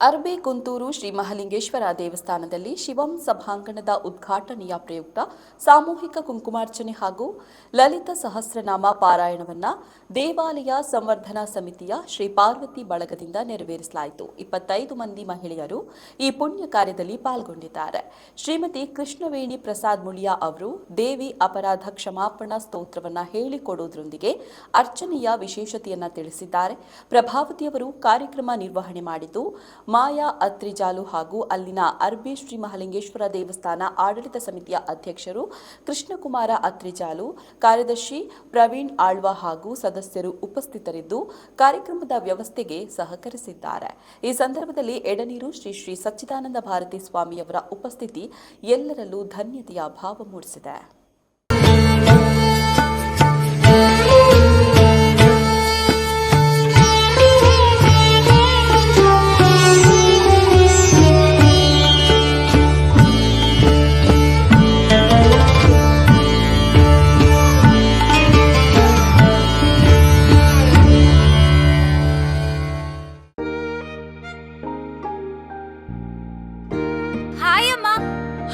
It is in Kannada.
ಅರ್ಬೆ ಕುಂತೂರು ಶ್ರೀ ಮಹಾಲಿಂಗೇಶ್ವರ ದೇವಸ್ಥಾನದಲ್ಲಿ ಶಿವಂ ಸಭಾಂಗಣದ ಉದ್ಘಾಟನೆಯ ಪ್ರಯುಕ್ತ ಸಾಮೂಹಿಕ ಕುಂಕುಮಾರ್ಚನೆ ಹಾಗೂ ಲಲಿತ ಸಹಸ್ರನಾಮ ಪಾರಾಯಣವನ್ನ ದೇವಾಲಯ ಸಂವರ್ಧನಾ ಸಮಿತಿಯ ಶ್ರೀ ಪಾರ್ವತಿ ಬಳಗದಿಂದ ನೆರವೇರಿಸಲಾಯಿತು. ಇಪ್ಪತ್ತೈದು ಮಂದಿ ಮಹಿಳೆಯರು ಈ ಪುಣ್ಯ ಕಾರ್ಯದಲ್ಲಿ ಪಾಲ್ಗೊಂಡಿದ್ದಾರೆ. ಶ್ರೀಮತಿ ಕೃಷ್ಣವೇಣಿ ಪ್ರಸಾದ್ ಮುಳಿಯಾ ಅವರು ದೇವಿ ಅಪರಾಧ ಕ್ಷಮಾಪಣಾ ಸ್ತೋತ್ರವನ್ನ ಹೇಳಿಕೊಡುವುದರೊಂದಿಗೆ ಅರ್ಚನೆಯ ವಿಶೇಷತೆಯನ್ನ ತಿಳಿಸಿದ್ದಾರೆ. ಪ್ರಭಾವತಿಯವರು ಕಾರ್ಯಕ್ರಮ ನಿರ್ವಹಣೆ ಮಾಡಿದ್ದು ಮಾಯಾ ಅತ್ರಿಜಾಲು ಹಾಗೂ ಅಲ್ಲಿನ ಅರ್ಬಿ ಶ್ರೀ ಮಹಾಲಿಂಗೇಶ್ವರ ದೇವಸ್ಥಾನ ಆಡಳಿತ ಸಮಿತಿಯ ಅಧ್ಯಕ್ಷರು ಕೃಷ್ಣಕುಮಾರ ಅತ್ರಿಜಾಲು, ಕಾರ್ಯದರ್ಶಿ ಪ್ರವೀಣ್ ಆಳ್ವ ಹಾಗೂ ಸದಸ್ಯರು ಉಪಸ್ಥಿತರಿದ್ದು ಕಾರ್ಯಕ್ರಮದ ವ್ಯವಸ್ಥೆಗೆ ಸಹಕರಿಸಿದ್ದಾರೆ. ಈ ಸಂದರ್ಭದಲ್ಲಿ ಎಡನೀರು ಶ್ರೀ ಶ್ರೀ ಸಚ್ಚಿದಾನಂದ ಭಾರತಿ ಸ್ವಾಮಿಯವರ ಉಪಸ್ಥಿತಿ ಎಲ್ಲರಲ್ಲೂ ಧನ್ಯತೆಯ ಭಾವ ಮೂಡಿಸಿದೆ.